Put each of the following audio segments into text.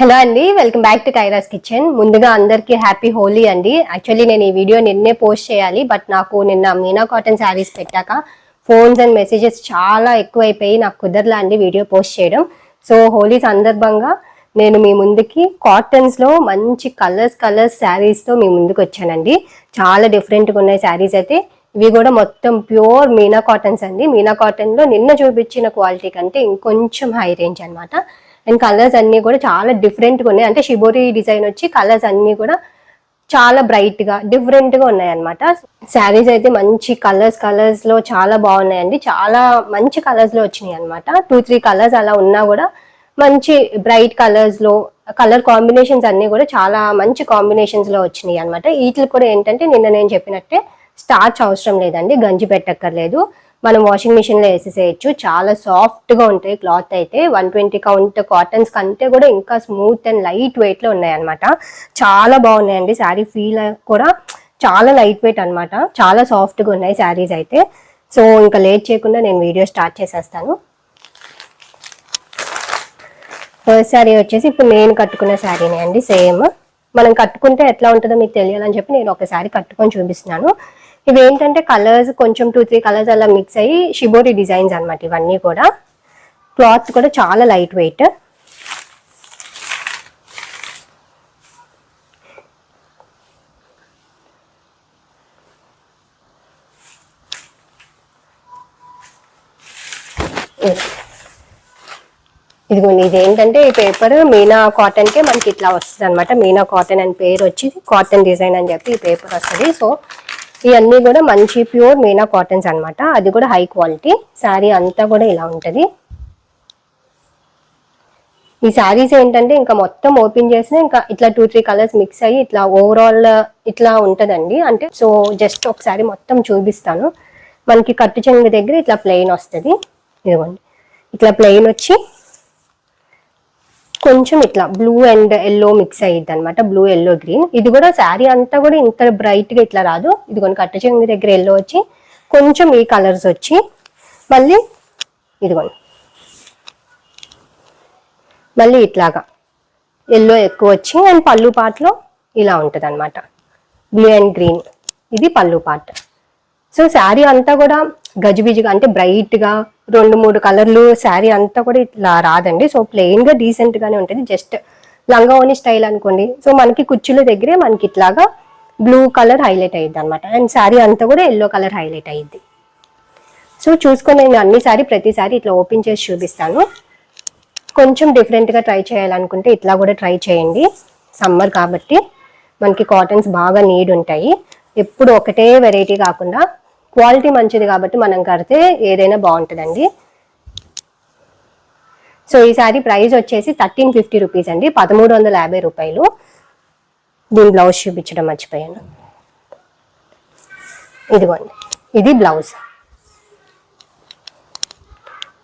Hello అండి welcome back to Kaira's kitchen. ముందుగా అందరికీ హ్యాపీ హోలీ అండి. యాక్చువల్లీ నేను ఈ వీడియో నిన్నే పోస్ట్ చేయాలి బట్ నాకు నిన్న మీనా కాటన్ శారీస్ పెట్టాక ఫోన్స్ అండ్ మెసేజెస్ చాలా ఎక్కువైపోయి నాకు కుదరలా అండి వీడియో పోస్ట్ చేయడం. సో హోలీ సందర్భంగా నేను మీ ముందుకి కాటన్స్లో మంచి కలర్స్ కలర్స్ శారీస్తో మీ ముందుకు వచ్చానండి. చాలా డిఫరెంట్గా ఉన్నాయి శారీస్ అయితే. ఇవి కూడా మొత్తం ప్యూర్ మీనా కాటన్స్ అండి. మీనా కాటన్లో నిన్న చూపించిన క్వాలిటీ కంటే ఇంకొంచెం హై రేంజ్ అనమాట అండ్ కలర్స్ అన్ని కూడా చాలా డిఫరెంట్గా ఉన్నాయి. అంటే షిబోరి డిజైన్ వచ్చి కలర్స్ అన్ని కూడా చాలా బ్రైట్గా డిఫరెంట్గా ఉన్నాయి అనమాట శారీస్ అయితే మంచి కలర్స్ కలర్స్లో చాలా బాగున్నాయండి. చాలా మంచి కలర్స్లో వచ్చినాయి అనమాట టూ త్రీ కలర్స్ అలా ఉన్నా కూడా మంచి బ్రైట్ కలర్స్లో కలర్ కాంబినేషన్స్ అన్ని కూడా చాలా మంచి కాంబినేషన్స్లో వచ్చినాయి అనమాట వీటికి కూడా ఏంటంటే నిన్న నేను చెప్పినట్టే స్టార్చ్ అవసరం లేదండి. గంజి పెట్టక్కర్లేదు. మనం వాషింగ్ మిషన్లో వేసేసేయచ్చు. చాలా సాఫ్ట్గా ఉంటాయి క్లాత్ అయితే. వన్ ట్వంటీ కౌంట్ కాటన్స్ కంటే కూడా ఇంకా స్మూత్ అండ్ లైట్ వెయిట్లో ఉన్నాయన్నమాట. ఉన్నాయి అనమాట చాలా బాగున్నాయండి. శారీ ఫీల్ కూడా చాలా లైట్ వెయిట్ అనమాట చాలా సాఫ్ట్గా ఉన్నాయి శారీస్ అయితే. సో ఇంకా లేట్ చేయకుండా నేను వీడియో స్టార్ట్ చేసేస్తాను. ఫస్ట్ శారీ వచ్చేసి ఇప్పుడు నేను కట్టుకున్న శారీనే అండి. సేమ్ మనం కట్టుకుంటే ఎట్లా ఉంటుందో మీకు తెలియాలని చెప్పి నేను ఒక శారీ కట్టుకొని చూపిస్తున్నాను. ఇవి ఏంటంటే కలర్స్ కొంచెం టూ త్రీ కలర్స్ అలా మిక్స్ అయ్యి షిబోరి డిజైన్స్ అనమాట ఇవన్నీ కూడా. క్లాత్ కూడా చాలా లైట్ వెయిట్ ఇదిగోండి ఇది ఏంటంటే ఈ పేపర్ మీనా కాటన్ కే మనకి ఇట్లా వస్తుంది అనమాట మీనా కాటన్ అని పేరు వచ్చి కాటన్ డిజైన్ అని చెప్పి ఈ పేపర్ వస్తుంది. సో ఇవన్నీ కూడా మంచి ప్యూర్ మీనా కాటన్స్ అనమాట అది కూడా హై క్వాలిటీ. శారీ అంతా కూడా ఇలా ఉంటుంది. ఈ శారీస్ ఏంటంటే ఇంకా మొత్తం ఓపెన్ చేసినా ఇంకా ఇట్లా టూ త్రీ కలర్స్ మిక్స్ అయ్యి ఇట్లా ఓవరాల్ ఇట్లా ఉంటుందండి. అంటే సో జస్ట్ ఒకసారి మొత్తం చూపిస్తాను. మనకి కట్టు చెంగు దగ్గర ఇట్లా ప్లెయిన్ వస్తుంది. ఇదిగోండి. ఇట్లా ప్లెయిన్ వచ్చి కొంచెం ఇట్లా బ్లూ అండ్ ఎల్లో మిక్స్ అయ్యిద్ది అనమాట బ్లూ ఎల్లో గ్రీన్ ఇది కూడా శారీ అంతా కూడా ఇంత బ్రైట్గా ఇట్లా రాదు. ఇది కొన్ని కట్ట చెంగు దగ్గర ఎల్లో వచ్చి కొంచెం ఈ కలర్స్ వచ్చి మళ్ళీ ఇదిగోండి. మళ్ళీ ఇట్లాగా ఎల్లో ఎక్కువ వచ్చి అండ్ పళ్ళు పాటలో ఇలా ఉంటుంది అనమాట బ్లూ అండ్ గ్రీన్ ఇది పళ్ళు పార్ట్. సో శారీ అంతా కూడా గజిబిజిగా అంటే బ్రైట్గా రెండు మూడు కలర్లు శారీ అంతా కూడా ఇట్లా రాదండి. సో ప్లెయిన్గా డీసెంట్గానే ఉంటుంది. జస్ట్ లంగావోని స్టైల్ అనుకోండి. సో మనకి కుర్చీల దగ్గరే మనకి ఇట్లాగా బ్లూ కలర్ హైలైట్ అయ్యిద్ది అనమాట అండ్ శారీ అంతా కూడా ఎల్లో కలర్ హైలైట్ అయ్యిద్ది సో చూసుకొని నేను అన్ని సారీ ప్రతిసారి ఇట్లా ఓపెన్ చేసి చూపిస్తాను. కొంచెం డిఫరెంట్గా ట్రై చేయాలనుకుంటే ఇట్లా కూడా ట్రై చేయండి. సమ్మర్ కాబట్టి మనకి కాటన్స్ బాగా నీడ్ ఉంటాయి ఎప్పుడు ఒకటే వెరైటీ కాకుండా క్వాలిటీ మంచిది కాబట్టి మనం కడితే ఏదైనా బాగుంటుందండి. సో ఈ ప్రైస్ వచ్చేసి థర్టీన్ ఫిఫ్టీ రూపీస్ అండి. పదమూడు వందల యాభై రూపాయలు. దీని బ్లౌజ్ చూపించడం మర్చిపోయాను. ఇదిగోండి. ఇది బ్లౌజ్.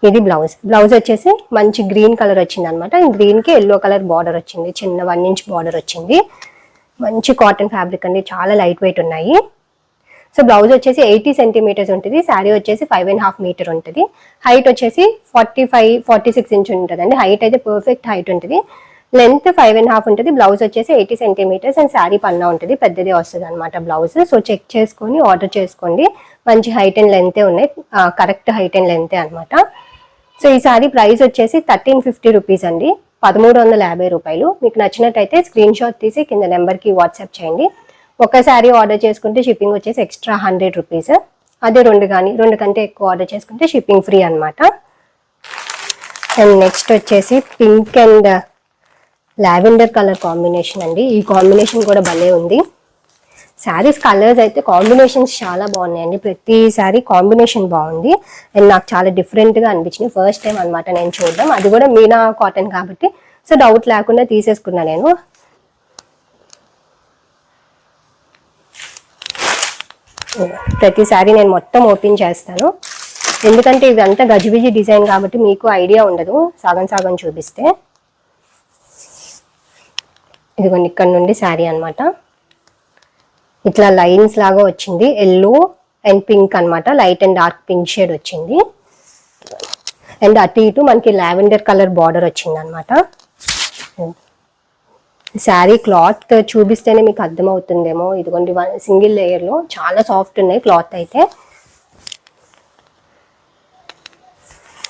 ఇది బ్లౌజ్. బ్లౌజ్ వచ్చేసి మంచి గ్రీన్ కలర్ వచ్చింది అనమాట గ్రీన్కి ఎల్లో కలర్ బార్డర్ వచ్చింది. చిన్న వన్ ఇంచ్ బార్డర్ వచ్చింది. మంచి కాటన్ ఫ్యాబ్రిక్ అండి. చాలా లైట్ వెయిట్ ఉన్నాయి. సో బ్లౌజ్ వచ్చేసి ఎయిటీ సెంటీమీటర్స్ ఉంటుంది శారీ వచ్చేసి ఫైవ్ అండ్ హాఫ్ మీటర్ ఉంటుంది. హైట్ వచ్చేసి forty five forty six inch ఉంటుంది అండి హైట్ అయితే పర్ఫెక్ట్ హైట్ ఉంటుంది. లెంత్ ఫైవ్ అండ్ హాఫ్ ఉంటుంది బ్లౌజ్ వచ్చేసి ఎయిటీ సెంటీమీటర్స్ అండ్ శారీ పన్నా ఉంటుంది. పెద్దది వస్తుంది అనమాట బ్లౌజ్. సో చెక్ చేసుకొని ఆర్డర్ చేసుకోండి. మంచి హైట్ అండ్ లెంతే ఉన్నాయి. కరెక్ట్ హైట్ అండ్ లెంతే అనమాట సో ఈ సారీ ప్రైస్ వచ్చేసి థర్టీన్ ఫిఫ్టీ రూపీస్ అండి. పదమూడు వందల యాభై రూపాయలు. మీకు నచ్చినట్టయితే స్క్రీన్ షాట్ తీసి కింద నెంబర్కి వాట్సాప్ చేయండి. ఒక శారీ ఆర్డర్ చేసుకుంటే షిప్పింగ్ వచ్చేసి ఎక్స్ట్రా హండ్రెడ్ రూపీస్ అదే రెండు కానీ రెండు కంటే ఎక్కువ ఆర్డర్ చేసుకుంటే షిప్పింగ్ ఫ్రీ అనమాట అండ్ నెక్స్ట్ వచ్చేసి pink and lavender colour combination అండి. ఈ కాంబినేషన్ కూడా భలే ఉంది. శారీస్ కలర్స్ అయితే కాంబినేషన్స్ చాలా బాగున్నాయండి. ప్రతి శారీ కాంబినేషన్ బాగుంది. అండ్ నాకు చాలా డిఫరెంట్గా అనిపించింది. ఫస్ట్ టైం అనమాట నేను చూడడం. అది కూడా మీనా కాటన్ కాబట్టి సో డౌట్ లేకుండా తీసేసుకున్నా నేను. ప్రతిసారి నేను మొత్తం ఓపెన్ చేస్తాను. ఎందుకంటే ఇదంతా గజిబిజి డిజైన్ కాబట్టి మీకు ఐడియా ఉండదు. సగం సగం చూపిస్తే. ఇదిగోండి ఇక్కడ నుండి శారీ అనమాట ఇట్లా లైన్స్ లాగా వచ్చింది. ఎల్లో అండ్ పింక్ అన్నమాట. Light and dark pink shade వచ్చింది. అండ్ అటు ఇటు మనకి లావెండర్ కలర్ బార్డర్ వచ్చింది అనమాట శారీ క్లాత్ చూపిస్తేనే మీకు అర్థమవుతుందేమో. ఇదిగోండి సింగిల్ లేయర్లో చాలా సాఫ్ట్ ఉన్నాయి క్లాత్ అయితే.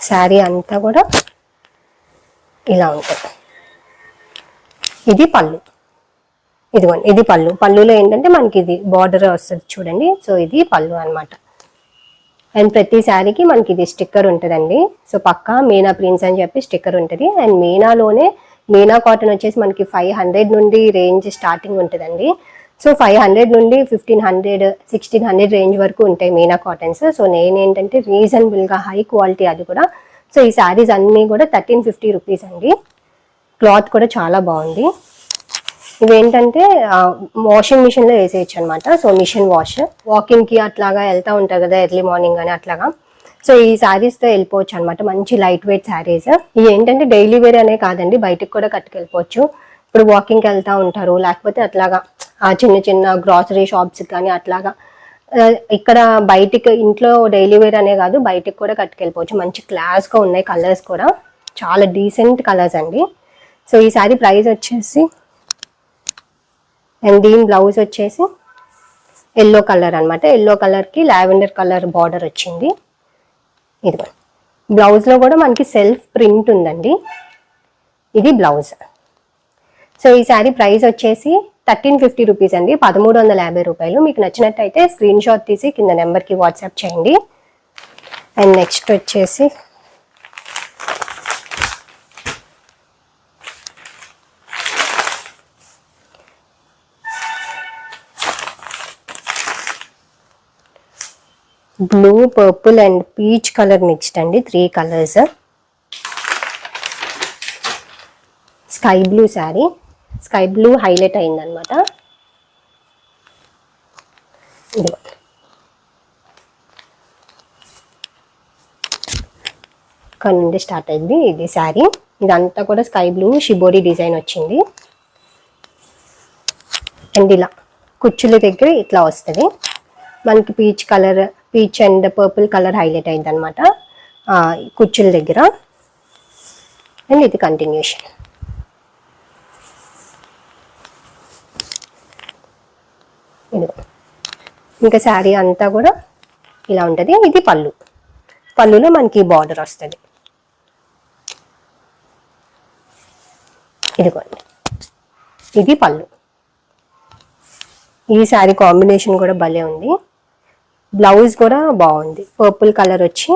శారీ అంతా కూడా ఇలా ఉంటుంది. ఇది పళ్ళు. ఇదిగోండి ఇది పళ్ళు. పళ్ళులో ఏంటంటే మనకి ఇది బార్డర్ వస్తుంది చూడండి. సో ఇది పళ్ళు అన్నమాట. అండ్ ప్రతి శారీకి మనకి ఇది స్టిక్కర్ ఉంటుందండి. సో పక్కా మీనా ప్రింట్స్ అని చెప్పి స్టిక్కర్ ఉంటుంది. అండ్ మీనాలోనే మీనా కాటన్ వచ్చేసి మనకి ఫైవ్ హండ్రెడ్ నుండి రేంజ్ స్టార్టింగ్ ఉంటుందండి. సో ఫైవ్ హండ్రెడ్ నుండి fifteen hundred sixteen hundred range వరకు ఉంటాయి మీనా కాటన్స్. సో నేనేంటంటే రీజనబుల్గా హై క్వాలిటీ అది కూడా. సో ఈ శారీస్ అన్నీ కూడా థర్టీన్ ఫిఫ్టీ రూపీస్ అండి. క్లాత్ కూడా చాలా బాగుంది. ఇవేంటంటే వాషింగ్ మిషన్లో వేసేయచ్చు అనమాట సో మిషన్ వాష్ వాకింగ్కి అట్లాగా వెళ్తా ఉంటారు కదా ఎర్లీ మార్నింగ్ అని అట్లాగా. సో ఈ శారీస్తో వెళ్ళిపోవచ్చు అనమాట మంచి లైట్ వెయిట్ శారీస్ ఇవి ఏంటంటే డైలీ వేర్ అనే కాదండి బయటకు కూడా కట్టుకెళ్ళిపోవచ్చు. ఇప్పుడు వాకింగ్ వెళ్తూ వెళ్తా ఉంటారు లేకపోతే అట్లాగా ఆ చిన్న చిన్న గ్రాసరీ షాప్స్ కానీ అట్లాగా. ఇక్కడ బయటికి ఇంట్లో డైలీ వేర్ అనే కాదు బయటికి కూడా కట్టుకెళ్ళిపోవచ్చు. మంచి క్లాస్గా ఉన్నాయి కలర్స్ కూడా. చాలా డీసెంట్ కలర్స్ అండి. సో ఈ శారీ ప్రైస్ వచ్చేసి అండ్ దీని బ్లౌజ్ వచ్చేసి ఎల్లో కలర్ అన్నమాట. ఎల్లో కలర్కి లావెండర్ కలర్ బార్డర్ వచ్చింది. ఇది బ్లౌజ్లో కూడా మనకి సెల్ఫ్ ప్రింట్ ఉందండి. ఇది బ్లౌజ్ సో ఈ శారీ ప్రైస్ వచ్చేసి థర్టీన్ ఫిఫ్టీ రూపీస్ అండి. పదమూడు వందల యాభై రూపాయలు. మీకు నచ్చినట్టయితే స్క్రీన్ షాట్ తీసి కింద నెంబర్కి వాట్సాప్ చేయండి. అండ్ నెక్స్ట్ వచ్చేసి blue purple and peach colour mixed అండి three colours. Sky blue sari. Sky blue highlight అయిందనమాట ఇక్కడ నుండి స్టార్ట్ అయింది ఇది శారీ. ఇదంతా కూడా స్కై బ్లూ షిబోరి డిజైన్ వచ్చింది. అండ్ ఇలా కుచ్చుల దగ్గర ఇట్లా వస్తుంది. మనకి peach colour peach and purple colour highlight అయింది అనమాట కుచ్చుల దగ్గర. అండ్ ఇది కంటిన్యూషన్ ఇదిగో. ఇంకా శారీ అంతా కూడా ఇలా ఉంటుంది. ఇది పళ్ళు. పళ్ళులో మనకి బార్డర్ వస్తుంది. ఇదిగోండి. ఇది పళ్ళు. ఈ శారీ కాంబినేషన్ కూడా భలే ఉంది. బ్లౌజ్ కూడా బాగుంది. పర్పుల్ కలర్ వచ్చి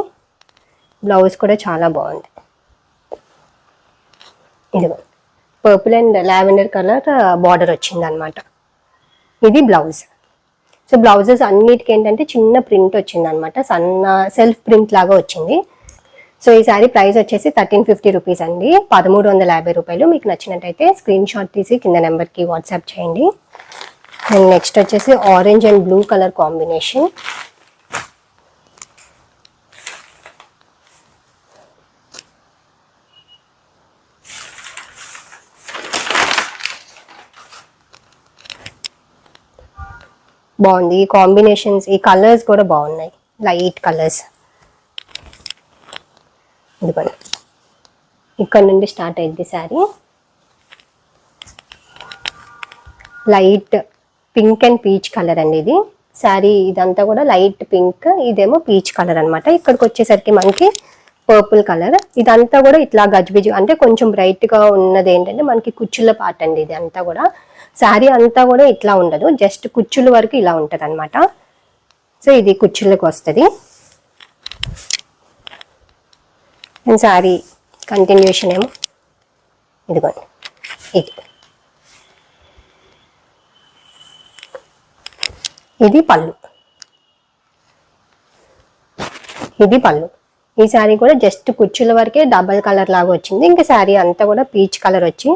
బ్లౌజ్ కూడా చాలా బాగుంది. ఇదిగో purple and lavender colour border వచ్చింది అనమాట ఇది బ్లౌజ్. సో బ్లౌజెస్ అన్నిటికీ ఏంటంటే చిన్న ప్రింట్ వచ్చింది అనమాట సన్న సెల్ఫ్ ప్రింట్ లాగా వచ్చింది. సో ఈ సారీ ప్రైస్ వచ్చేసి థర్టీన్ ఫిఫ్టీ రూపీస్ అండి. పదమూడు వందల యాభై రూపాయలు. మీకు నచ్చినట్టయితే స్క్రీన్ షాట్ తీసి కింద నెంబర్కి వాట్సాప్ చేయండి. అండ్ నెక్స్ట్ వచ్చేసి orange and blue colour combination బాగుంది. ఈ కాంబినేషన్స్ ఈ కలర్స్ కూడా బాగున్నాయి. లైట్ కలర్స్ ఇదిగోండి. ఇక్కడ నుండి స్టార్ట్ అయింది sari light pink and peach colour అండి ఇది. శారీ ఇదంతా కూడా లైట్ పింక్ ఇదేమో పీచ్ కలర్ అన్నమాట. ఇక్కడికి వచ్చేసరికి మనకి పర్పుల్ కలర్. ఇదంతా కూడా ఇట్లా గజ్బిజు అంటే కొంచెం బ్రైట్గా ఉన్నది ఏంటంటే మనకి కుచ్చుల పాట అండి ఇది అంతా కూడా. శారీ అంతా కూడా ఇట్లా ఉండదు. జస్ట్ కుచ్చుల వరకు ఇలా ఉంటది అనమాట సో ఇది కుచ్చులకు వస్తుంది. అండ్ శారీ కంటిన్యూషన్ ఏమో. ఇదిగోండి. ఇది. ఇది పళ్ళు. ఇది పళ్ళు. ఈ శారీ కూడా జస్ట్ కుర్చీల వరకే డబల్ కలర్ లాగా వచ్చింది. ఇంకా శారీ అంతా కూడా పీచ్ కలర్ వచ్చి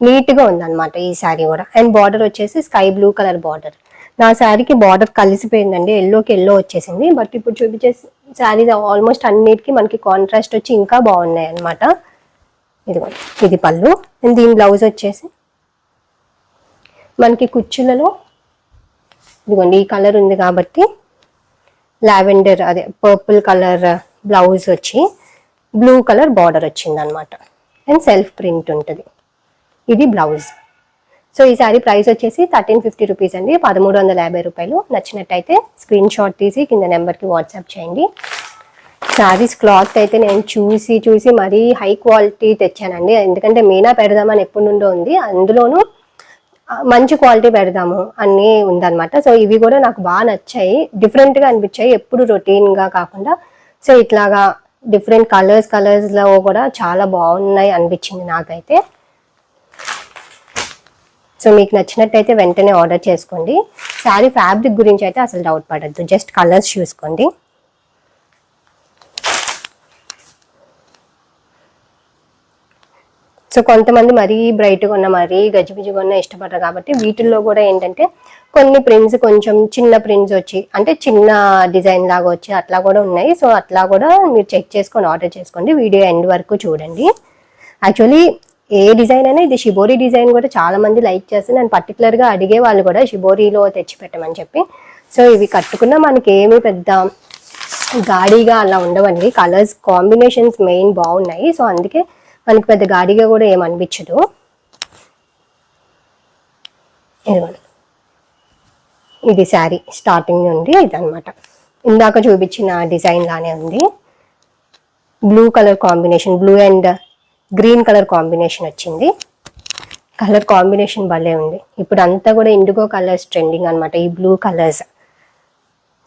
నీట్గా ఉందన్నమాట ఈ శారీ కూడా. అండ్ బార్డర్ వచ్చేసి స్కై బ్లూ కలర్ బార్డర్ నా శారీకి బార్డర్ కలిసిపోయిందండి. ఎల్లోకి ఎల్లో వచ్చేసింది. బట్ ఇప్పుడు చూపించే శారీ ఆల్మోస్ట్ అన్నిటికీ మనకి కాంట్రాస్ట్ వచ్చి ఇంకా బాగున్నాయి అన్నమాట ఇదిగో ఇది పళ్ళు. అండ్ దీని బ్లౌజ్ వచ్చేసి మనకి కుచ్చులలో ఇదిగోండి ఈ కలర్ ఉంది కాబట్టి లావెండర్ అదే పర్పుల్ కలర్ బ్లౌజ్ వచ్చి బ్లూ కలర్ బార్డర్ వచ్చింది అనమాట అండ్ సెల్ఫ్ ప్రింట్ ఉంటుంది. ఇది బ్లౌజ్. సో ఈ శారీ ప్రైస్ వచ్చేసి థర్టీన్ ఫిఫ్టీ రూపీస్ అండి. పదమూడు వందల యాభై రూపాయలు. నచ్చినట్టయితే స్క్రీన్ షాట్ తీసి కింద నెంబర్కి వాట్సాప్ చేయండి. శారీస్ క్లాత్ అయితే నేను చూసి చూసి మరీ హై క్వాలిటీ తెచ్చానండి. ఎందుకంటే మీనా పెడదామని ఎప్పటి నుండో ఉంది. అందులోనూ మంచి క్వాలిటీ పెడదాము అన్నీ ఉందన్నమాట. సో ఇవి కూడా నాకు బాగా నచ్చాయి. డిఫరెంట్గా అనిపించాయి. ఎప్పుడు రొటీన్గా కాకుండా సో ఇట్లాగా డిఫరెంట్ కలర్స్ కలర్స్లో కూడా చాలా బాగున్నాయి అనిపించింది నాకైతే. సో మీకు నచ్చినట్టయితే వెంటనే ఆర్డర్ చేసుకోండి. శారీ ఫ్యాబ్రిక్ గురించి అయితే అసలు డౌట్ పడద్దు. జస్ట్ కలర్స్ చూసుకోండి. సో కొంతమంది మరీ బ్రైట్గా ఉన్న మరీ గజిబిజిగా ఉన్న ఇష్టపడరు కాబట్టి వీటిల్లో కూడా ఏంటంటే కొన్ని ప్రింట్స్ కొంచెం చిన్న ప్రింట్స్ వచ్చి అంటే చిన్న డిజైన్ లాగా వచ్చి అట్లా కూడా ఉన్నాయి. సో అట్లా కూడా మీరు చెక్ చేసుకొని ఆర్డర్ చేసుకోండి. వీడియో ఎండ్ వరకు చూడండి. యాక్చువల్లీ ఏ డిజైన్ అయినా ఇది షిబోరి డిజైన్ కూడా చాలా మంది లైక్ చేస్తే నేను పర్టికులర్గా అడిగే వాళ్ళు కూడా షిబోరిలో తెచ్చి పెట్టమని చెప్పి. సో ఇవి కట్టుకున్నా మనకి ఏమి పెద్ద గాడిగా అలా ఉండవండి. కలర్స్ కాంబినేషన్స్ మెయిన్ బాగున్నాయి. సో అందుకే మనకి పెద్ద గాడిగా కూడా ఏం అనిపించదు. ఇదిగోండి. ఇది శారీ స్టార్టింగ్ నుండి ఇదనమాట ఇందాక చూపించిన డిజైన్ లానే ఉంది. Blue colour combination blue and green colour combination వచ్చింది. కలర్ కాంబినేషన్ భలే ఉంది. ఇప్పుడు అంతా కూడా ఇండిగో కలర్స్ ట్రెండింగ్ అనమాట ఈ బ్లూ కలర్స్.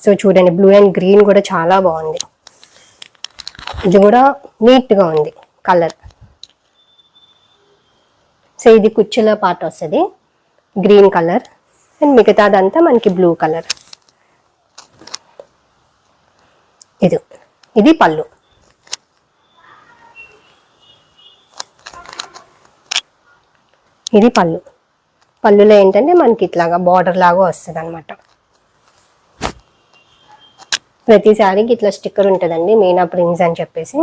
సో చూడండి బ్లూ అండ్ గ్రీన్ కూడా చాలా బాగుంది. ఇది కూడా నీట్గా ఉంది కలర్. సో ఇది కుచ్చుల పార్ట్ వస్తుంది. గ్రీన్ కలర్ అండ్ మిగతాదంతా మనకి బ్లూ కలర్ ఇది. ఇది పళ్ళు. ఇది పళ్ళు. పళ్ళులో ఏంటంటే మనకి ఇట్లాగా బార్డర్ లాగా వస్తుంది అనమాట ప్రతి శారీకి ఇట్లా స్టిక్కర్ ఉంటుందండి మీనా ప్రింగ్స్ అని చెప్పేసి.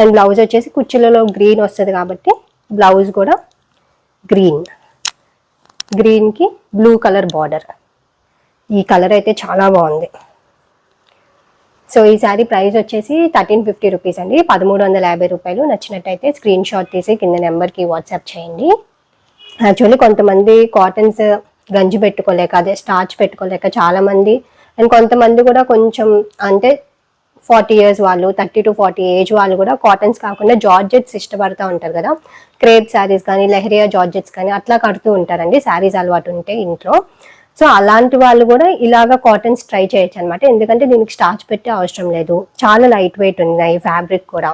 అండ్ బ్లౌజ్ వచ్చేసి కుచ్చులలో గ్రీన్ వస్తుంది కాబట్టి బ్లౌజ్ కూడా గ్రీన్. గ్రీన్కి బ్లూ కలర్ బార్డర్. ఈ కలర్ అయితే చాలా బాగుంది. సో ఈ శారీ ప్రైస్ వచ్చేసి థర్టీన్ ఫిఫ్టీ రూపీస్ అండి. పదమూడు వందల యాభై రూపాయలు. నచ్చినట్టయితే స్క్రీన్ షాట్ తీసి కింద నెంబర్కి వాట్సాప్ చేయండి. యాక్చువల్లీ కొంతమంది కాటన్స్ గంజి పెట్టుకోలేక అదే స్టార్చ్ పెట్టుకోలేక చాలామంది అండ్ కొంతమంది కూడా కొంచెం అంటే ఫార్టీ ఇయర్స్ వాళ్ళు థర్టీ టు ఫార్టీ ఏజ్ వాళ్ళు కూడా కాటన్స్ కాకుండా జార్జెట్స్ ఇష్టపడుతూ ఉంటారు కదా. క్రేప్ శారీస్ కానీ లెహరియా జార్జెట్స్ కానీ అట్లా కడుతూ ఉంటారండి. శారీస్ అలవాటు ఉంటే ఇంట్లో. సో అలాంటి వాళ్ళు కూడా ఇలాగ కాటన్స్ ట్రై చేయొచ్చు అనమాట ఎందుకంటే దీనికి స్టార్చ్ పెట్టే అవసరం లేదు. చాలా లైట్ వెయిట్ ఉన్నాయి ఫ్యాబ్రిక్ కూడా.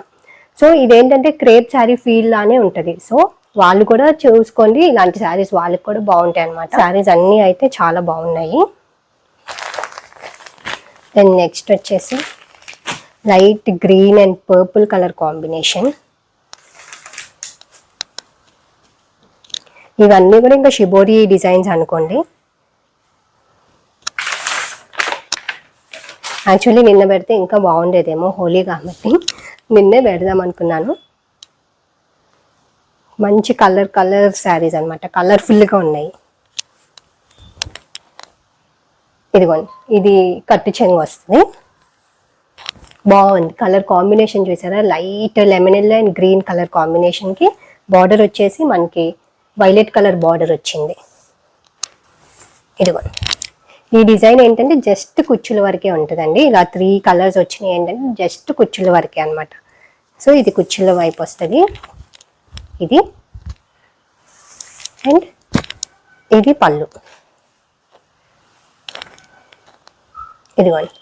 సో ఇదేంటంటే క్రేప్ శారీ ఫీల్ లానే ఉంటుంది. సో వాళ్ళు కూడా చూసుకోండి. ఇలాంటి శారీస్ వాళ్ళకి కూడా బాగుంటాయి అనమాట శారీస్ అన్నీ అయితే చాలా బాగున్నాయి. దెన్ నెక్స్ట్ వచ్చేసి light green and purple colour combination. ఇవన్నీ కూడా ఇంకా షిబోరి డిజైన్స్ అనుకోండి. యాక్చువల్లీ నిన్న పెడితే ఇంకా బాగుండేదేమో హోలీ కాబట్టి నిన్నే పెడదాం అనుకున్నాను. మంచి కలర్ కలర్ శారీస్ అనమాట కలర్ఫుల్గా ఉన్నాయి. ఇదిగోండి ఇది కట్టు చెంగు వస్తుంది. బాగుంది. కలర్ కాంబినేషన్ చూసారా? Light lemon yellow and green colour కాంబినేషన్కి బార్డర్ వచ్చేసి మనకి వైలెట్ కలర్ బార్డర్ వచ్చింది. ఇదిగో. ఈ డిజైన్ ఏంటంటే జస్ట్ కుచ్చుల వరకే ఉంటుందండి. ఇలా త్రీ కలర్స్ వచ్చినాయి ఏంటంటే జస్ట్ కుచ్చుల వరకే అనమాట సో ఇది కుచ్చుల వైపు వస్తుంది. ఇది అండ్ ఇది పళ్ళు. ఇదిగోండి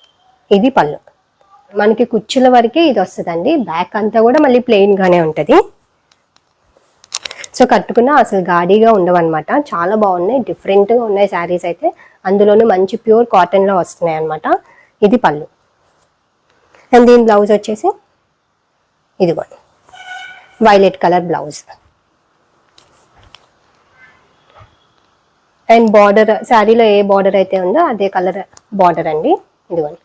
ఇది పళ్ళు. మనకి కుచ్చుల వరకే ఇది వస్తుందండి. బ్యాక్ అంతా కూడా మళ్ళీ ప్లెయిన్గానే ఉంటుంది. సో కట్టుకున్న అసలు గాడిగా ఉండవన్నమాట. చాలా బాగున్నాయి. డిఫరెంట్గా ఉన్నాయి శారీస్ అయితే. అందులోనూ మంచి ప్యూర్ కాటన్లో వస్తున్నాయి అనమాట ఇది పళ్ళు. అండ్ దీని బ్లౌజ్ వచ్చేసి ఇదిగోండి violet colour blouse and border శారీలో ఏ బార్డర్ అయితే ఉందో అదే కలర్ బార్డర్ అండి. ఇదిగోండి.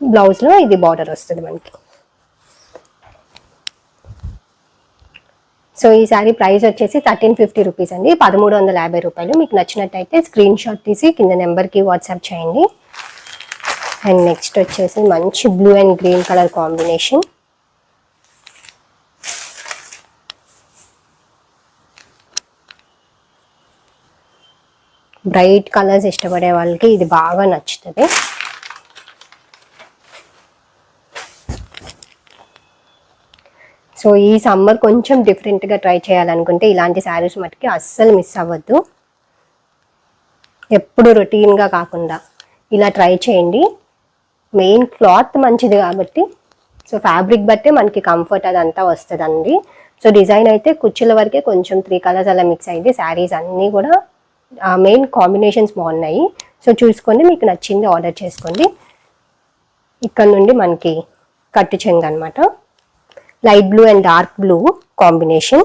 బ్లౌజ్లో ఇది బార్డర్ వస్తుంది మనకి. సో ఈ శారీ ప్రైస్ వచ్చేసి థర్టీన్ ఫిఫ్టీ రూపీస్ అండి. పదమూడు వందల యాభై రూపాయలు. మీకు నచ్చినట్టయితే స్క్రీన్ షాట్ తీసి కింద నెంబర్కి వాట్సాప్ చేయండి. అండ్ నెక్స్ట్ వచ్చేసి మంచి blue and green colour combination. Bright colours ఇష్టపడే వాళ్ళకి ఇది బాగా నచ్చుతుంది. సో ఈ సమ్మర్ కొంచెం డిఫరెంట్గా ట్రై చేయాలనుకుంటే ఇలాంటి శారీస్ మటుకి అస్సలు మిస్ అవ్వద్దు. ఎప్పుడు రొటీన్గా కాకుండా ఇలా ట్రై చేయండి. మెయిన్ క్లాత్ మంచిది కాబట్టి. సో ఫ్యాబ్రిక్ బట్టే మనకి కంఫర్ట్ అదంతా వస్తుందండి. సో డిజైన్ అయితే కుర్చీల వరకే కొంచెం త్రీ కలర్స్ అలా మిక్స్ అయింది శారీస్ అన్నీ కూడా మెయిన్ కాంబినేషన్స్ బాగున్నాయి. సో చూసుకోండి మీకు నచ్చింది ఆర్డర్ చేసుకోండి. ఇక్కడ నుండి మనకి కట్టు చెంగు అనమాట light blue and dark blue combination.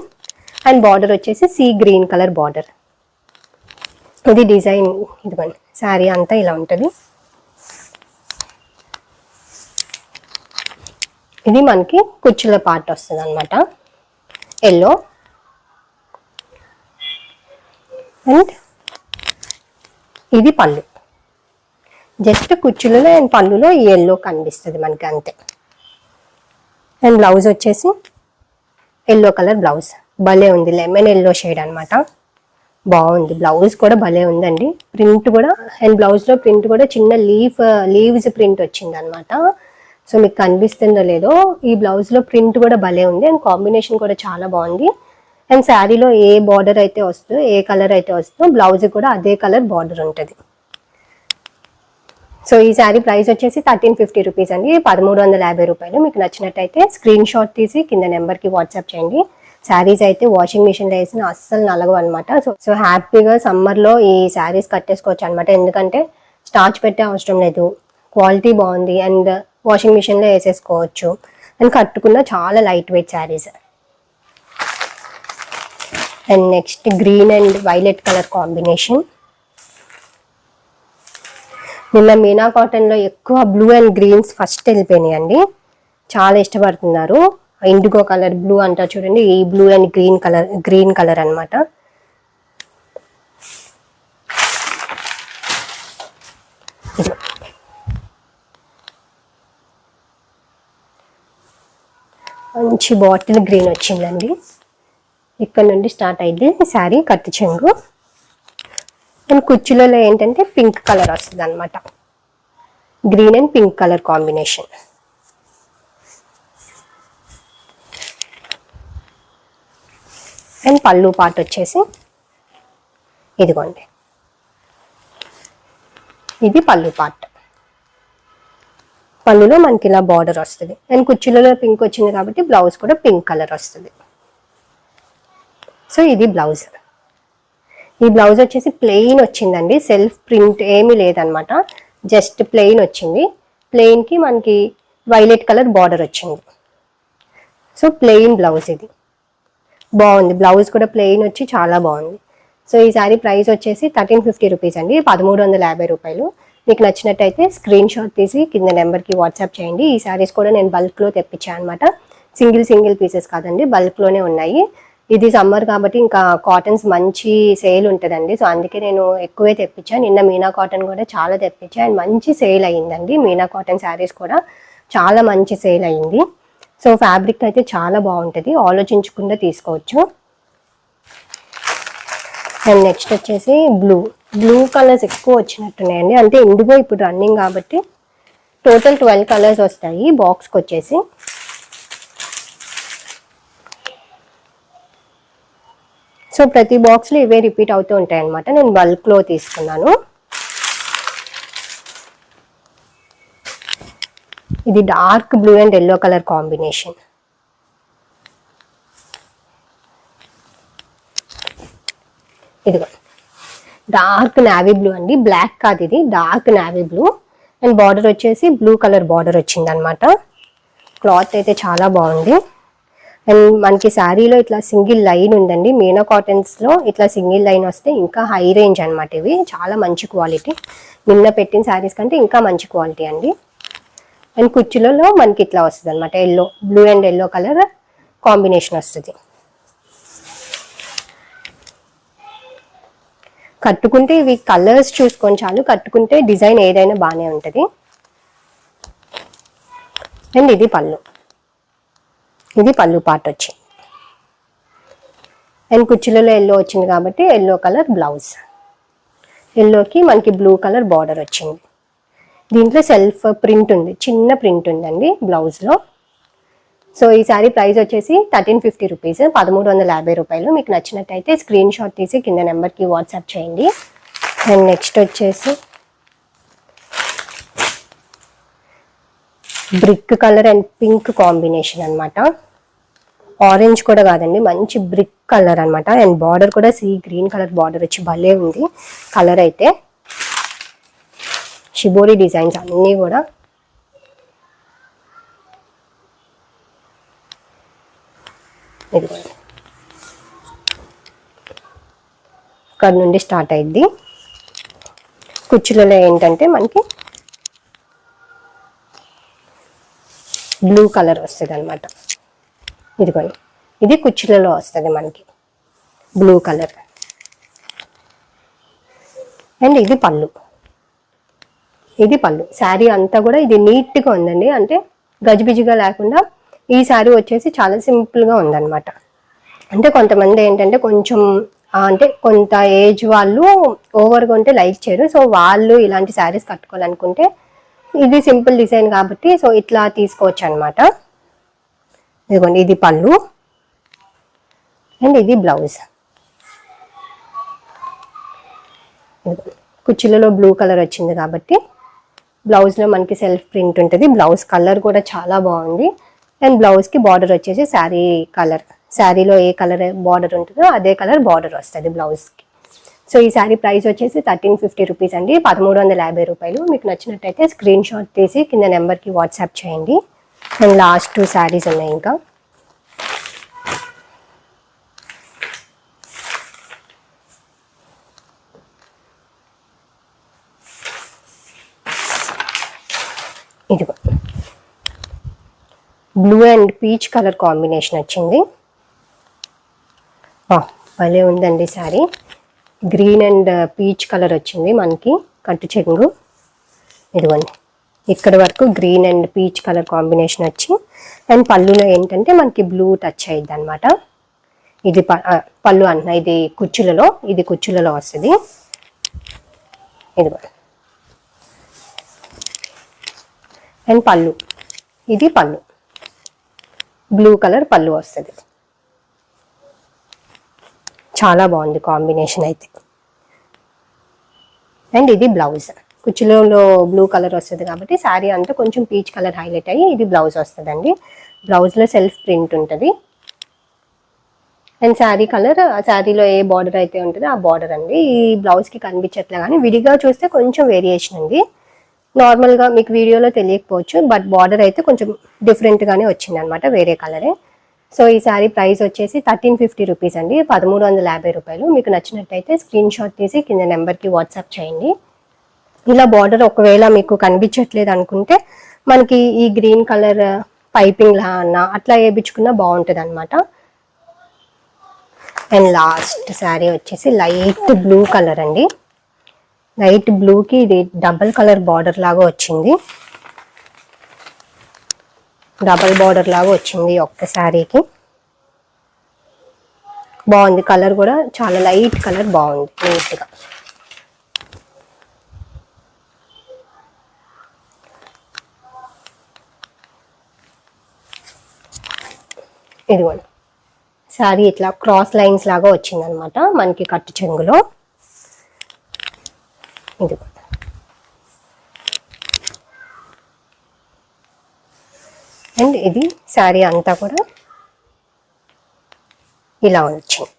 And border వచ్చేసి సీ గ్రీన్ కలర్ బార్డర్. ఇది డిజైన్ ఇదిగోండి శారీ అంతా ఇలా ఉంటుంది. ఇది మనకి కుచ్చుల పార్ట్ వస్తుంది అనమాట ఎల్లో అండ్ ఇది పళ్ళు. జస్ట్ కుచ్చులలో అండ్ పళ్ళులో ఈ ఎల్లో కనిపిస్తుంది మనకి అంతే అండ్ బ్లౌజ్ వచ్చేసి ఎల్లో కలర్ బ్లౌజ్. భలే ఉంది లెమన్ ఎల్లో షేడ్ అనమాట బాగుంది బ్లౌజ్ కూడా భలే ఉందండి. ప్రింట్ కూడా అండ్ బ్లౌజ్లో ప్రింట్ కూడా చిన్న లీఫ్ లీవ్స్ ప్రింట్ వచ్చింది అనమాట సో మీకు కనిపిస్తుందో లేదో ఈ బ్లౌజ్లో ప్రింట్ కూడా భలే ఉంది అండ్ కాంబినేషన్ కూడా చాలా బాగుంది. అండ్ శారీలో ఏ బార్డర్ అయితే వస్తుందో ఏ కలర్ అయితే వస్తుందో బ్లౌజ్ కూడా అదే కలర్ బార్డర్ ఉంటుంది. సో ఈ శారీ ప్రైస్ వచ్చేసి థర్టీన్ ఫిఫ్టీ రూపీస్ అండి. పదమూడు వందల యాభై రూపాయలు. మీకు నచ్చినట్టయితే స్క్రీన్ షాట్ తీసి కింద నెంబర్కి వాట్సాప్ చేయండి. శారీస్ అయితే వాషింగ్ మిషన్లో వేసిన అస్సలు నలగవు అనమాట సో సో హ్యాపీగా సమ్మర్లో ఈ శారీస్ కట్టేసుకోవచ్చు అనమాట ఎందుకంటే స్టార్చ్ పెట్టే అవసరం లేదు. క్వాలిటీ బాగుంది అండ్ వాషింగ్ మిషన్లో వేసేసుకోవచ్చు. అండ్ కట్టుకున్న చాలా light weight saris. And next green and violet colour combination. నిన్న మీనా కాటన్లో ఎక్కువ బ్లూ అండ్ గ్రీన్స్ ఫస్ట్ వెళ్ళిపోయినాయి అండి చాలా ఇష్టపడుతున్నారు. ఇండిగో కలర్ బ్లూ అంటారు చూడండి. ఈ blue and green colour green colour అనమాట మంచి బాటిల్ గ్రీన్ వచ్చిందండి. ఇక్కడ నుండి స్టార్ట్ అయింది శారీ కట్టు చెంగు. అండ్ కుర్చీలలో ఏంటంటే పింక్ కలర్ వస్తుంది అనమాట green and pink colour combination and పళ్ళు పాట వచ్చేసి ఇదిగోండి. ఇది పళ్ళు పార్ట్ పళ్ళులో మనకి ఇలా బార్డర్ వస్తుంది. అండ్ కుర్చీలలో పింక్ వచ్చింది కాబట్టి బ్లౌజ్ కూడా పింక్ కలర్ వస్తుంది. సో ఇది బ్లౌజ్ ఈ బ్లౌజ్ వచ్చేసి ప్లెయిన్ వచ్చిందండి. సెల్ఫ్ ప్రింట్ ఏమీ లేదనమాట. జస్ట్ ప్లెయిన్ వచ్చింది. ప్లెయిన్కి మనకి వైలెట్ కలర్ బార్డర్ వచ్చింది. సో ప్లెయిన్ బ్లౌజ్ ఇది. బాగుంది. బ్లౌజ్ కూడా ప్లెయిన్ వచ్చి చాలా బాగుంది. సో ఈ సారీ ప్రైస్ వచ్చేసి థర్టీన్ ఫిఫ్టీ రూపీస్ అండి. పదమూడు వందల యాభై రూపాయలు. మీకు నచ్చినట్టయితే స్క్రీన్ షాట్ తీసి కింద నెంబర్కి వాట్సాప్ చేయండి. ఈ సారీస్ కూడా నేను బల్క్లో తెప్పించాను అనమాట. సింగిల్ సింగిల్ పీసెస్ కాదండి. బల్క్లోనే ఉన్నాయి. ఇది సమ్మర్ కాబట్టి ఇంకా కాటన్స్ మంచి సేల్ ఉంటుందండి. సో అందుకే నేను ఎక్కువే తెప్పించాను నిన్న మీనా కాటన్ కూడా చాలా తెప్పించాను అండ్ మంచి సేల్ అయ్యిందండి. మీనా కాటన్ శారీస్ కూడా చాలా మంచి సేల్ అయ్యింది. సో ఫ్యాబ్రిక్ అయితే చాలా బాగుంటుంది. ఆలోచించకుండా తీసుకోవచ్చు. అండ్ నెక్స్ట్ వచ్చేసి బ్లూ. బ్లూ కలర్స్ ఎక్కువ వచ్చినట్టున్నాయండి. అంటే ఇండిగో ఇప్పుడు రన్నింగ్ కాబట్టి టోటల్ ట్వెల్వ్ కలర్స్ వస్తాయి బాక్స్కి వచ్చేసి. సో ప్రతి బాక్స్లో ఇవే రిపీట్ అవుతూ ఉంటాయి అనమాట నేను బల్క్లో తీసుకున్నాను. ఇది dark blue and yellow colour combination. ఇదిగో. డార్క్ నావీ బ్లూ అండి. బ్లాక్ కాదు ఇది. Dark navy blue. And border వచ్చేసి బ్లూ కలర్ బార్డర్ వచ్చింది అనమాట క్లాత్ అయితే చాలా బాగుంది. అండ్ మనకి శారీలో ఇట్లా సింగిల్ లైన్ ఉందండి. మీనా కాటన్స్లో ఇట్లా సింగిల్ లైన్ వస్తే ఇంకా హై రేంజ్ అనమాట ఇవి. చాలా మంచి క్వాలిటీ. నిన్న పెట్టిన శారీస్ కంటే ఇంకా మంచి క్వాలిటీ అండి. అండ్ కుర్చీలలో మనకి ఇట్లా వస్తుంది అనమాట yellow blue and yellow colour combination వస్తుంది. కట్టుకుంటే ఇవి కలర్స్ చూసుకొని చాలు. కట్టుకుంటే డిజైన్ ఏదైనా బాగానే ఉంటుంది. అండ్ ఇది పళ్ళు. ఇది పళ్ళు పార్ట్ వచ్చింది. అండ్ కుర్చీలలో ఎల్లో వచ్చింది కాబట్టి ఎల్లో కలర్ బ్లౌజ్. ఎల్లోకి మనకి బ్లూ కలర్ బార్డర్ వచ్చింది. దీంట్లో సెల్ఫ్ ప్రింట్ ఉంది చిన్న ప్రింట్ ఉందండి బ్లౌజ్లో. సో ఈ సారీ ప్రైస్ వచ్చేసి థర్టీన్ ఫిఫ్టీ రూపీస్ పదమూడు వందల యాభై రూపాయలు. మీకు నచ్చినట్టయితే స్క్రీన్ షాట్ తీసి కింద నెంబర్కి వాట్సాప్ చేయండి. అండ్ నెక్స్ట్ వచ్చేసి brick colour and pink combination అనమాట ఆరెంజ్ కూడా కాదండి మంచి బ్రిక్ కలర్ అనమాట అండ్ బార్డర్ కూడా సీ గ్రీన్ కలర్ బార్డర్ వచ్చి భలే ఉంది. కలర్ అయితే షిబోరి డిజైన్స్ అన్నీ కూడా. ఇదిగోండి. ఇక్కడ నుండి స్టార్ట్ అయింది కుచ్చులలో ఏంటంటే మనకి బ్లూ కలర్ వస్తుంది అనమాట ఇదిగోండి. ఇది కుచ్చులలో వస్తుంది మనకి. బ్లూ కలర్ అండ్ ఇది పళ్ళు. ఇది పళ్ళు. శారీ అంతా కూడా ఇది నీట్గా ఉందండి. అంటే గజిబిజిగా లేకుండా ఈ శారీ వచ్చేసి చాలా సింపుల్గా ఉందన్నమాట. అంటే కొంతమంది ఏంటంటే కొంచెం అంటే కొంత ఏజ్ వాళ్ళు ఓవర్గా ఉంటే లైక్ చేయరు. సో వాళ్ళు ఇలాంటి శారీస్ కట్టుకోవాలనుకుంటే ఇది సింపుల్ డిజైన్ కాబట్టి సో ఇట్లా తీసుకోవచ్చు అనమాట ఇదిగోండి ఇది పళ్ళు. అండ్ ఇది బ్లౌజ్. కుర్చీలలో బ్లూ కలర్ వచ్చింది కాబట్టి బ్లౌజ్లో మనకి సెల్ఫ్ ప్రింట్ ఉంటుంది. బ్లౌజ్ కలర్ కూడా చాలా బాగుంది. అండ్ బ్లౌజ్కి బార్డర్ వచ్చేసి శారీ కలర్. శారీలో ఏ కలర్ బార్డర్ ఉంటుందో అదే కలర్ బార్డర్ వస్తుంది బ్లౌజ్కి. సో ఈ శారీ ప్రైస్ వచ్చేసి థర్టీన్ ఫిఫ్టీ రూపీస్ అండి. పదమూడు వందల యాభై రూపాయలు. మీకు నచ్చినట్టయితే స్క్రీన్ షాట్ తీసి కింద నెంబర్కి వాట్సాప్ చేయండి. అండ్ లాస్ట్ టూ శారీస్ ఉన్నాయి ఇంకా. ఇదిగో. Blue and peach colour combination వచ్చింది. భలే ఉందండి sari. Green and peach colour వచ్చింది మనకి కట్టు చెంగు. ఇదిగోండి. ఇక్కడ వరకు green and peach colour combination వచ్చి అండ్ పళ్ళులో ఏంటంటే మనకి బ్లూ టచ్ అయ్యిద్ది అనమాట ఇది ప- పళ్ళు అంటున్నా ఇది కుచ్చులలో ఇది కుచ్చులలో వస్తుంది. ఇదిగోండి. అండ్ పళ్ళు. ఇది పళ్ళు. బ్లూ కలర్ పళ్ళు వస్తుంది. చాలా బాగుంది కాంబినేషన్ అయితే. అండ్ ఇది బ్లౌజ్. కుచ్చులలో బ్లూ కలర్ వస్తుంది కాబట్టి శారీ అంతా కొంచెం పీచ్ కలర్ హైలైట్ అయ్యి ఇది బ్లౌజ్ వస్తుందండి. బ్లౌజ్లో సెల్ఫ్ ప్రింట్ ఉంటుంది. అండ్ శారీ కలర్ ఆ శారీలో ఏ బార్డర్ అయితే ఉంటుందో ఆ బార్డర్ అండి. ఈ బ్లౌజ్కి కనిపించట్లే కానీ విడిగా చూస్తే కొంచెం వేరియేషన్ ఉంది. నార్మల్గా మీకు వీడియోలో తెలియకపోవచ్చు బట్ బార్డర్ అయితే కొంచెం డిఫరెంట్గానే వచ్చింది అనమాట వేరే కలరే. సో ఈ శారీ ప్రైస్ వచ్చేసి థర్టీన్ ఫిఫ్టీ రూపీస్ అండి పదమూడు వందల యాభై రూపాయలు. మీకు నచ్చినట్టయితే స్క్రీన్ షాట్ తీసి కింద నెంబర్కి వాట్సాప్ చేయండి. ఇలా బార్డర్ ఒకవేళ మీకు కనిపించట్లేదు అనుకుంటే మనకి ఈ గ్రీన్ కలర్ పైపింగ్ లా అన్న అట్లా వేయించుకున్నా బాగుంటుంది అనమాట అండ్ లాస్ట్ శారీ వచ్చేసి లైట్ బ్లూ కలర్ అండి. లైట్ బ్లూకి ఇది డబల్ కలర్ బార్డర్ లాగా వచ్చింది. డబల్ బార్డర్ లాగా వచ్చింది ఒక్క శారీకి. బాగుంది కలర్ కూడా చాలా లైట్ కలర్ బాగుంది నీట్గా. ఇదిగోండి. శారీ ఇట్లా క్రాస్ లైన్స్ లాగా వచ్చింది అనమాట మనకి కట్టు చెంగులో. ఇదిగో. అండ్ ఇది శారీ అంతా కూడా ఇలా వచ్చింది.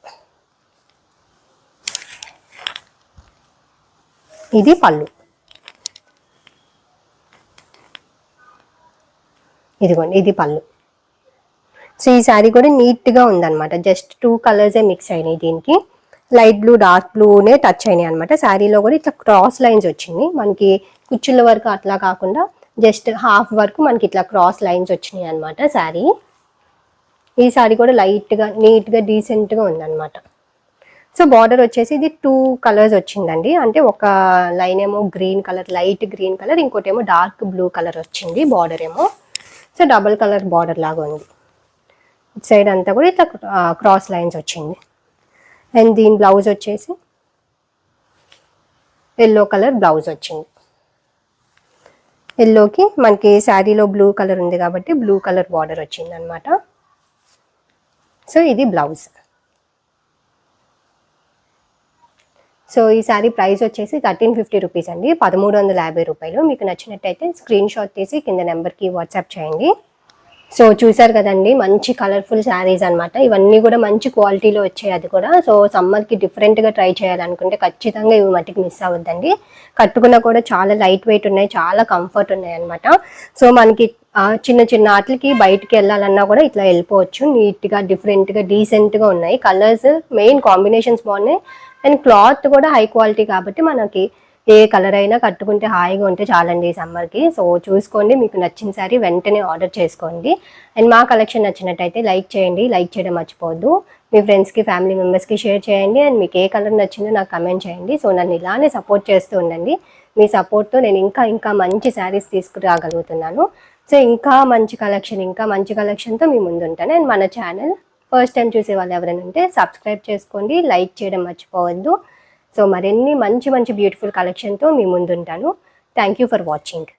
ఇది పళ్ళు. ఇదిగోండి ఇది పళ్ళు. సో ఈ శారీ కూడా నీట్గా ఉందన్నమాట. జస్ట్ టూ కలర్సే మిక్స్ అయినాయి దీనికి. లైట్ బ్లూ డార్క్ బ్లూనే టచ్ అయినాయి అనమాట శారీలో కూడా ఇట్లా క్రాస్ లైన్స్ వచ్చింది. మనకి కుచ్చుల వరకు అట్లా కాకుండా జస్ట్ హాఫ్ వరకు మనకి ఇట్లా క్రాస్ లైన్స్ వచ్చినాయి అనమాట శారీ. ఈ శారీ కూడా లైట్గా నీట్గా డీసెంట్గా ఉందన్నమాట. సో బార్డర్ వచ్చేసి ఇది టూ కలర్స్ వచ్చిందండి. అంటే ఒక లైన్ ఏమో green colour light green colour ఇంకోటి ఏమో డార్క్ బ్లూ కలర్ వచ్చింది బార్డర్ ఏమో. సో డబల్ కలర్ బార్డర్ లాగా ఉంది. ఇటు సైడ్ అంతా కూడా ఇట్లా క్రాస్ లైన్స్ వచ్చింది. అండ్ దీని బ్లౌజ్ వచ్చేసి ఎల్లో కలర్ బ్లౌజ్ వచ్చింది. ఎల్లోకి మనకి శారీలో బ్లూ కలర్ ఉంది కాబట్టి బ్లూ కలర్ బార్డర్ వచ్చింది అనమాట సో ఇది బ్లౌజ్ సో ఈ శారీ ప్రైస్ వచ్చేసి థర్టీన్ ఫిఫ్టీ రూపీస్ అండి. పదమూడు వందల యాభై రూపాయలు. మీకు నచ్చినట్టయితే స్క్రీన్ షాట్ తీసి కింద నెంబర్కి వాట్సాప్ చేయండి. సో చూసారు కదండి మంచి కలర్ఫుల్ శారీస్ అన్నమాట. ఇవన్నీ కూడా మంచి క్వాలిటీలో వచ్చాయి అది కూడా. సో సమ్మర్కి డిఫరెంట్గా ట్రై చేయాలనుకుంటే ఖచ్చితంగా ఇవి మట్టికి మిస్ అవ్వద్దండి. కట్టుకున్నా కూడా చాలా లైట్ వెయిట్ ఉన్నాయి చాలా కంఫర్ట్ ఉన్నాయి అనమాట సో మనకి చిన్న చిన్న ఆటలకి బయటికి వెళ్ళాలన్నా కూడా ఇట్లా వెళ్ళిపోవచ్చు. నీట్గా డిఫరెంట్గా డీసెంట్గా ఉన్నాయి. కలర్స్ మెయిన్ కాంబినేషన్స్ బాగున్నాయి. అండ్ క్లాత్ కూడా హై క్వాలిటీ కాబట్టి మనకి ఏ కలర్ అయినా కట్టుకుంటే హాయిగా ఉంటే చాలండి ఈ సమ్మర్కి. సో చూసుకోండి మీకు నచ్చిన సారీ వెంటనే ఆర్డర్ చేసుకోండి. అండ్ మా కలెక్షన్ నచ్చినట్టయితే లైక్ చేయండి లైక్ చేయడం మర్చిపోవద్దు. మీ ఫ్రెండ్స్కి ఫ్యామిలీ మెంబర్స్కి షేర్ చేయండి. అండ్ మీకు ఏ కలర్ నచ్చిందో నాకు కమెంట్ చేయండి. సో నన్ను ఇలానే సపోర్ట్ చేస్తూ ఉండండి. మీ సపోర్ట్తో నేను ఇంకా ఇంకా మంచి శారీస్ తీసుకురాగలుగుతున్నాను. సో ఇంకా మంచి కలెక్షన్ ఇంకా మంచి కలెక్షన్తో మీ ముందు ఉంటాను అండ్ మన ఛానల్ ఫస్ట్ టైం చూసే వాళ్ళు ఎవరైనా ఉంటే సబ్స్క్రైబ్ చేసుకోండి లైక్ చేయడం మర్చిపోవద్దు. సో మరిన్ని మంచి మంచి బ్యూటిఫుల్ కలెక్షన్తో మీ ముందుంటాను. Thank you for watching